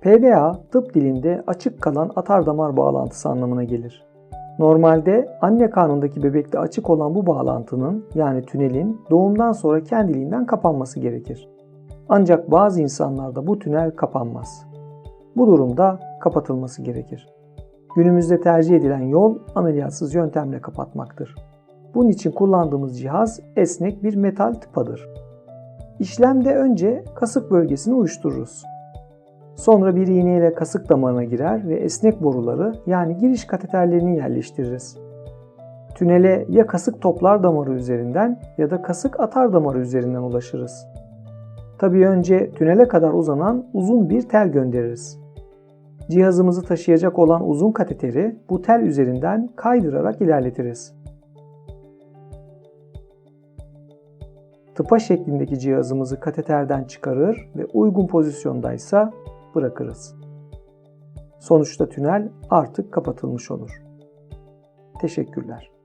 PDA tıp dilinde açık kalan atar damar bağlantısı anlamına gelir. Normalde anne karnındaki bebekte açık olan bu bağlantının yani tünelin doğumdan sonra kendiliğinden kapanması gerekir. Ancak bazı insanlarda bu tünel kapanmaz. Bu durumda kapatılması gerekir. Günümüzde tercih edilen yol ameliyatsız yöntemle kapatmaktır. Bunun için kullandığımız cihaz esnek bir metal tıpadır. İşlemde önce kasık bölgesini uyuştururuz. Sonra bir iğneyle kasık damarına girer ve esnek boruları yani giriş kateterlerini yerleştiririz. Tünele ya kasık toplar damarı üzerinden ya da kasık atar damarı üzerinden ulaşırız. Tabii önce tünele kadar uzanan uzun bir tel göndeririz. Cihazımızı taşıyacak olan uzun kateteri bu tel üzerinden kaydırarak ilerletiriz. Tıpa şeklindeki cihazımızı kateterden çıkarır ve uygun pozisyondaysa bırakırız. Sonuçta tünel artık kapatılmış olur. Teşekkürler.